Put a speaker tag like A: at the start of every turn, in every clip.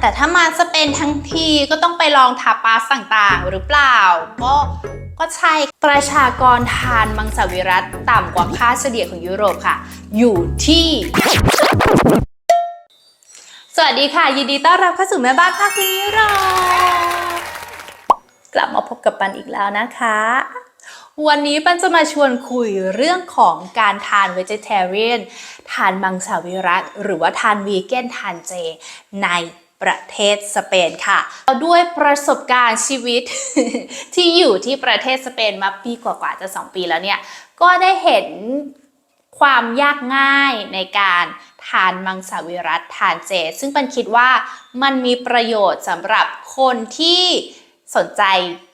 A: แต่ถ้ามาสเปนทั้งทีก็ต้องไปลองทาปาสต่างๆ หรือเปล่า ก็ก็ใช่ประชากรทานมังสวิรัตต่ำกว่าค่าเฉลี่ยของยุโรปค่ะ อยู่ที่ สวัสดีค่ะ ยินดีต้อนรับเข้าสู่แม่บ้านภาคยุโรปกลับมาพบกับปันอีกแล้วนะคะ วันนี้ปันจะมาชวนคุยเรื่องของการทาน vegetarian ทานมังสวิรัตหรือว่าทานวีแกนทานเจใน ประเทศสเปนค่ะด้วยประสบการณ์ชีวิตที่อยู่ที่ประเทศสเปนมาปีกว่าๆจะ 2 ปีแล้วเนี่ย ก็ได้เห็นความยากง่ายในการทานมังสวิรัตทานเจ ซึ่งปันคิดว่ามันมีประโยชน์สำหรับคนที่สนใจ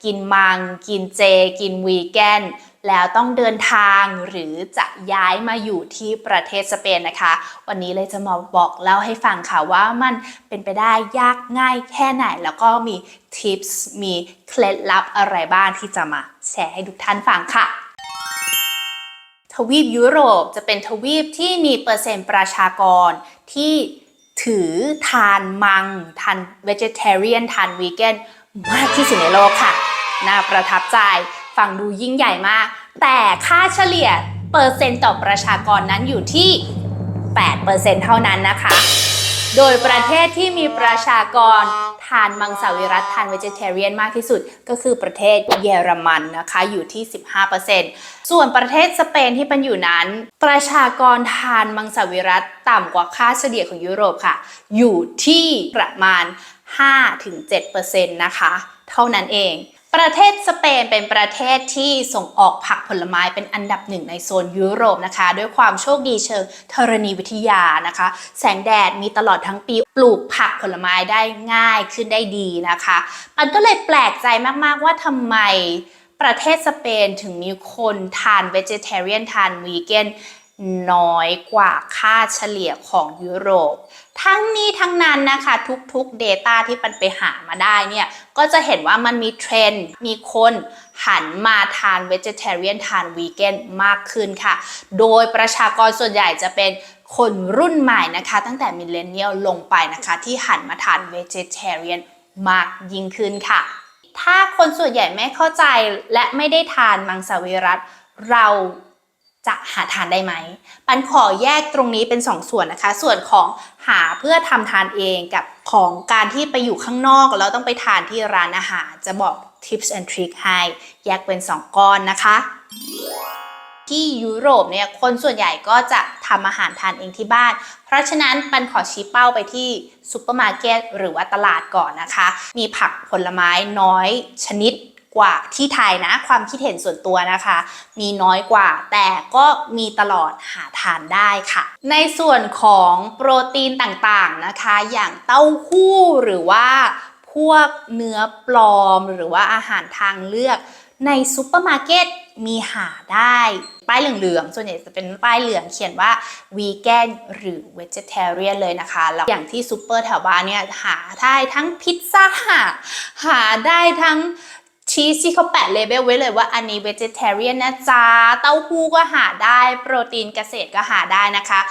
A: กินมัง กินเจ กินวีแกน แล้วต้องเดินทางหรือจะย้ายมาอยู่ที่ประเทศสเปนนะคะ วันนี้เลยจะมาบอกเล่าให้ฟังค่ะว่ามันเป็นไปได้ยากง่ายแค่ไหน แล้วก็มีทิปส์มีเคล็ดลับอะไรบ้างที่จะมาแชร์ให้ทุกท่านฟังค่ะทวีปยุโรปจะเป็นทวีปที่มีเปอร์เซ็นต์ประชากรที่ถือทานมัง ทาน vegetarian ทานวีแกนมากที่สุดในโลกค่ะ น่าประทับใจ ฟังดูยิ่งใหญ่มาก แต่ค่าเฉลี่ยเปอร์เซ็นต์ต่อประชากรนั้นอยู่ที่ 8%เท่านั้นนะคะ โดยประเทศที่มีประชากรทานมังสวิรัตทาน vegetarian มากที่สุด ก็คือประเทศเยอรมันนะคะอยู่ที่ 15%ส่วนประเทศสเปนที่เป็นอยู่นั้น ประชากรทานมังสวิรัตต่ำกว่าค่าเฉลี่ยของยุโรปค่ะ อยู่ที่ประมาณ 5-7%นะคะ เท่านั้นเอง ประเทศสเปนเป็นประเทศที่ส่งออกผักผลไม้เป็นอันดับหนึ่งในโซนยุโรปนะคะ ด้วยความโชคดีเชิงธรณีวิทยานะคะ แสงแดดมีตลอดทั้งปีปลูกผักผลไม้ได้ง่ายขึ้นได้ดีนะคะมันก็เลยแปลกใจมากๆว่าทำไมประเทศสเปนถึงมีคนทาน vegetarian ทานวีแกน น้อยกว่าค่าเฉลี่ยของยุโรป ทั้งนี้ทั้งนั้นนะคะ ทุกๆ Data ที่ปันไปหามาได้เนี่ย ก็จะเห็นว่ามันมีเทรนด์มีคนหันมาทาน vegetarian ทานวีแกนมากขึ้นค่ะ โดยประชากรส่วนใหญ่จะเป็นคนรุ่นใหม่นะคะ ตั้งแต่มิเลเนียลลงไปนะคะ ที่หันมาทาน vegetarian มากยิ่งขึ้นค่ะ ถ้าคนส่วนใหญ่ไม่เข้าใจและไม่ได้ทานมังสวิรัตเรา จะหาทานได้ไหม ปันขอแยกตรงนี้เป็น2ส่วนนะคะ ส่วนของหาเพื่อทำทานเองกับของการที่ไปอยู่ข้างนอกแล้วต้องไปทานที่ร้านอาหาร จะบอก tips and trick ให้แยกเป็น 2 ก้อนนะคะ ที่ยุโรปเนี่ยคนส่วนใหญ่ก็จะทำอาหารทานเองที่บ้าน เพราะฉะนั้นปันขอชี้เป้าไปที่ซูเปอร์มาร์เก็ตหรือว่าตลาดก่อนนะคะ มีผักผลไม้น้อยชนิด กว่าที่ไทยนะ ความคิดเห็นส่วนตัวนะคะ มีน้อยกว่า แต่ก็มีตลอดหาทานได้ค่ะ ในส่วนของโปรตีนต่างๆนะคะ อย่างเต้าหู้หรือว่าพวกเนื้อปลอมหรือว่าอาหารทางเลือกในซูเปอร์มาร์เก็ตมีหาได้ ป้ายเหลืองๆ ส่วนใหญ่จะเป็นป้ายเหลืองเขียนว่าวีแกนหรือ vegetarian เลยนะคะ แล้วอย่างที่ซูเปอร์แถวบ้านเนี่ยหาได้ทั้งพิซซ่าหาได้ทั้ง ชีสที่เขาแปะเลเบลไว้เลยว่าอันนี้ vegetarian นะจ๊ะ เต้าหู้ก็หาได้ โปรตีนเกษตรก็หาได้นะคะ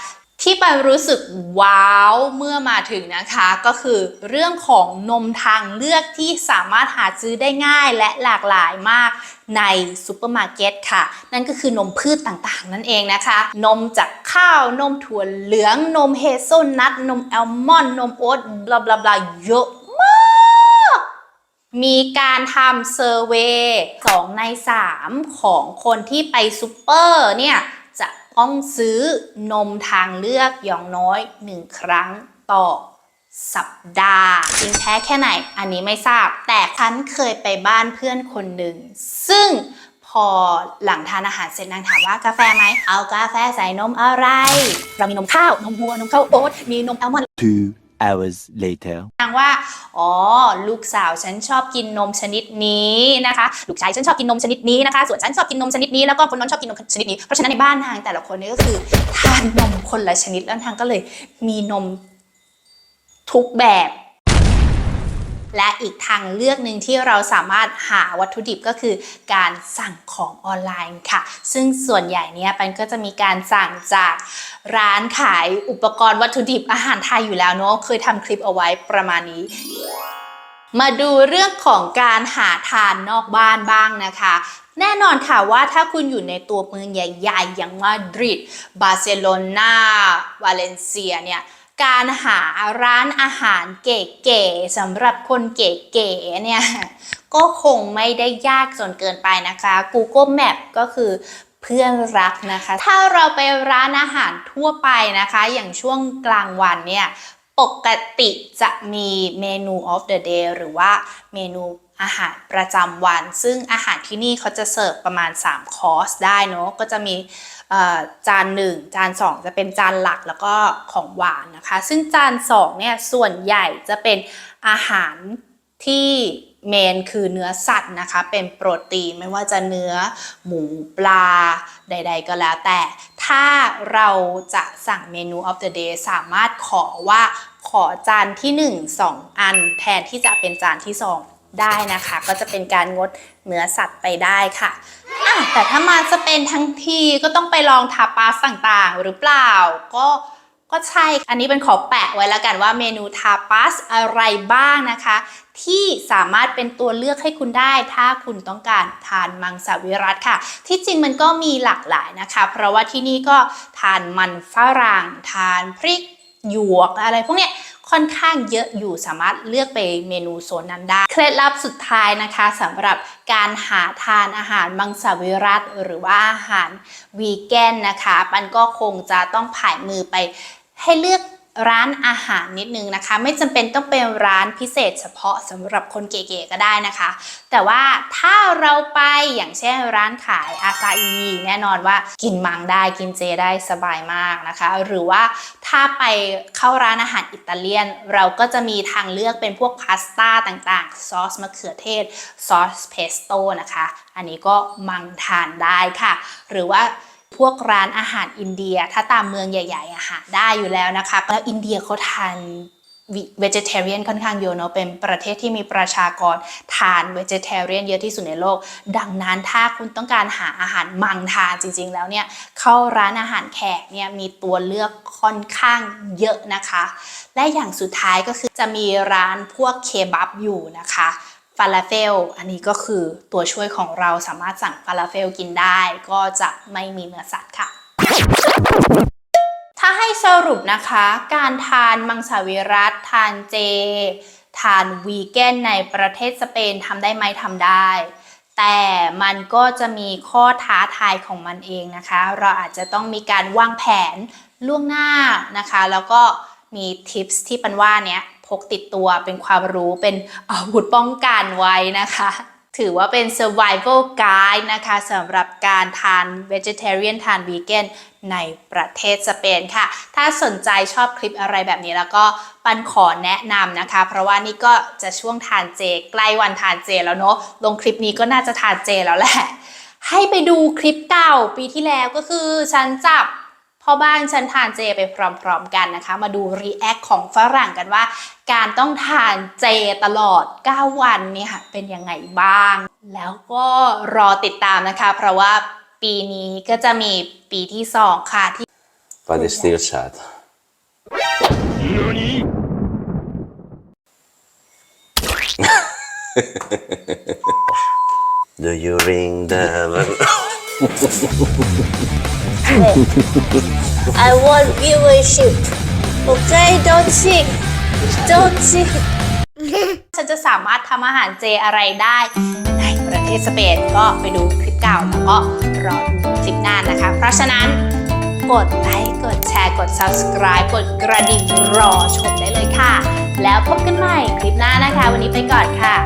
A: ที่ไปรู้สึกว้าวเมื่อมาถึงนะคะ ก็คือเรื่องของนมทางเลือกที่สามารถหาซื้อได้ง่ายและหลากหลายมากในซูเปอร์มาร์เก็ตค่ะ นั่นก็คือนมพืชต่างๆ นั่นเองนะคะ นมจากข้าวนมถั่วเหลืองนมเฮเซลนัทนมแอลมอนด์นมโอ๊ตบลาบลาบลาเยอะ มีการทำเซอร์เวย์สองใน3ของคนที่ไปซูเปอร์เนี่ยจะต้องซื้อนมทางเลือกอย่างน้อย1ครั้งต่อสัปดาห์จริงแท้แค่ไหน อันนี้ไม่ทราบ แต่ฉันเคยไปบ้านเพื่อนคนหนึ่ง ซึ่งพอหลังทานอาหารเสร็จนางถามว่ากาแฟไหม เอากาแฟใส่นมอะไร เรามีนมข้าว นมวัว นมข้าวโอ๊ต มีนมแอลมอนด์
B: Two hours later.
A: นางว่า อ๋อ ลูกสาวฉันชอบกินนมชนิดนี้นะคะ ลูกชายฉันชอบกินนมชนิดนี้นะคะ ส่วนฉันชอบกินนมชนิดนี้ แล้วก็คนนั้นชอบกินนมชนิดนี้ เพราะฉะนั้นในบ้านนางแต่ละคนนี่ก็คือทานนมคนละชนิด แล้วนางก็เลยมีนมทุกแบบ และอีกทางเลือกหนึ่งที่เราสามารถหาวัตถุดิบก็คือการสั่งของออนไลน์ค่ะ ซึ่งส่วนใหญ่เนี่ยปันก็จะมีการสั่งจากร้านขายอุปกรณ์วัตถุดิบอาหารไทยอยู่แล้วเนาะเคยทำคลิปเอาไว้ประมาณนี้มาดูเรื่องของการหาทานนอกบ้านบ้างนะคะ แน่นอนค่ะว่าถ้าคุณอยู่ในตัวเมืองใหญ่ๆ อย่างมาดริด บาร์เซโลนา วาเลนเซียเนี่ย การหาร้านอาหารเก๋ๆสำหรับคนเก๋ๆเนี่ยก็คงไม่ได้ยากจนเกินไปนะคะ Google Map ก็คือเพื่อนรักนะคะ ถ้าเราไปร้านอาหารทั่วไปนะคะ อย่างช่วงกลางวันเนี่ยปกติจะมีเมนู of the day หรือว่าเมนูอาหารประจำวัน ซึ่งอาหารที่นี่เขาจะเสิร์ฟประมาณ 3 คอร์สได้เนอะก็จะมี จานหนึ่งจานสองจะเป็นจานหลักแล้วก็ของหวานนะคะ ซึ่งจานสองเนี่ยส่วนใหญ่จะเป็นอาหารที่เมนคือเนื้อสัตว์นะคะ เป็นโปรตีนไม่ว่าจะเนื้อหมูปลาใด ๆ ก็แล้วแต่ ถ้าเราจะสั่งเมนู of the day สามารถขอว่าขอจานที่ 1 2 อัน แทนที่จะเป็นจานที่ 2 ได้นะคะ ก็จะเป็นการงดเนื้อสัตว์ไปได้ค่ะอะ แต่ถ้ามาสเปนทั้งทีก็ต้องไปลองทาปาสต่างๆ หรือเปล่า ก็ก็ใช่ อันนี้เป็นขอแปะไว้แล้วกันว่าเมนูทาปาสอะไรบ้างนะคะ ที่สามารถเป็นตัวเลือกให้คุณได้ ถ้าคุณต้องการทานมังสวิรัตค่ะ ที่จริงมันก็มีหลากหลายนะคะ เพราะว่าที่นี่ก็ทานมันฝรั่ง ทานพริกหยวกอะไรพวกเนี้ย ค่อนข้างเยอะอยู่สามารถเลือกไปเมนูโซนนั้นได้ เคล็ดลับสุดท้ายนะคะสำหรับการหาทานอาหารมังสวิรัตหรือว่าอาหารวีแกนนะคะ มันก็คงจะต้องผ่ายมือไปให้เลือก ร้านอาหารนิดนึงนะคะ ไม่จำเป็นต้องเป็นร้านพิเศษเฉพาะสำหรับคนเก๋ๆก็ได้นะคะ แต่ว่าถ้าเราไปอย่างเช่นร้านขายอาซาอีแน่นอนว่ากินมังได้กินเจได้สบายมากนะคะ หรือว่าถ้าไปเข้าร้านอาหารอิตาเลียน เราก็จะมีทางเลือกเป็นพวกพาสต้าต่างๆซอสมะเขือเทศซอสเพสโต้นะคะ อันนี้ก็มังทานได้ค่ะ หรือว่า พวกร้านอาหารอินเดีย ถ้าตามเมืองใหญ่ๆอาหารได้อยู่แล้วนะคะ แล้วอินเดียเขาทานเวจเทเรียนค่อนข้างเยอะเนาะเป็นประเทศที่มีประชากรทานเวจเทเรียนเยอะที่สุดในโลก ดังนั้นถ้าคุณต้องการหาอาหารมังทานจริง ๆ แล้วเนี่ยเข้าร้านอาหารแขกเนี่ยมีตัวเลือกค่อนข้างเยอะนะคะ และอย่างสุดท้ายก็คือจะมีร้านพวกเคบับอยู่นะคะ ฟาลาเฟล อันนี้ก็คือตัวช่วยของเราสามารถสั่งฟาลาเฟลกินได้ ก็จะไม่มีเนื้อสัตว์ค่ะ ถ้าให้สรุปนะคะ การทานมังสวิรัตทานเจ ทานวีแกนในประเทศสเปนทำได้ไหมทำได้ แต่มันก็จะมีข้อท้าทายของมันเองนะคะ เราอาจจะต้องมีการวางแผนล่วงหน้านะคะ แล้วก็มีทิปส์ที่ปันว่าเนี้ย พกติดตัวเป็นความรู้เป็นอาวุธป้องกันไว้นะคะ ถือว่าเป็น survival guide นะคะสำหรับการทาน vegetarian ทาน vegan ในประเทศสเปนค่ะ ถ้าสนใจชอบคลิปอะไรแบบนี้แล้วก็ปันขอแนะนำนะคะ เพราะว่านี่ก็จะช่วงทานเจ ใกล้วันทานเจแล้วเนาะ ลงคลิปนี้ก็น่าจะทานเจแล้วแหละ ให้ไปดูคลิปเก่าปีที่แล้วก็คือฉันจับ พ่อบ้านฉันทานเจไปพร้อมๆกันนะคะ มาดูรีแอคของฝรั่งกันว่า การต้องทานเจตลอด 9 วันเนี่ยค่ะเป็นยังไงบ้าง แล้วก็รอติดตามนะคะ เพราะว่าปีนี้ก็จะมีปีที่2ค่ะที่
C: But it's still sad. Do you ring the bell?
D: I want viewership. Okay, don't sing. Don't sing.
A: ฉันจะสามารถทำอาหารเจอะไรได้ในประเทศสเปนก็ไปดูคลิปเก่าแล้วก็รอดูคลิปหน้านะคะ เพราะฉะนั้นกดไลค์กดแชร์กด subscribe กดกระดิ่งรอชมได้เลยค่ะ แล้วพบกันใหม่คลิปหน้านะคะ วันนี้ไปก่อนค่ะ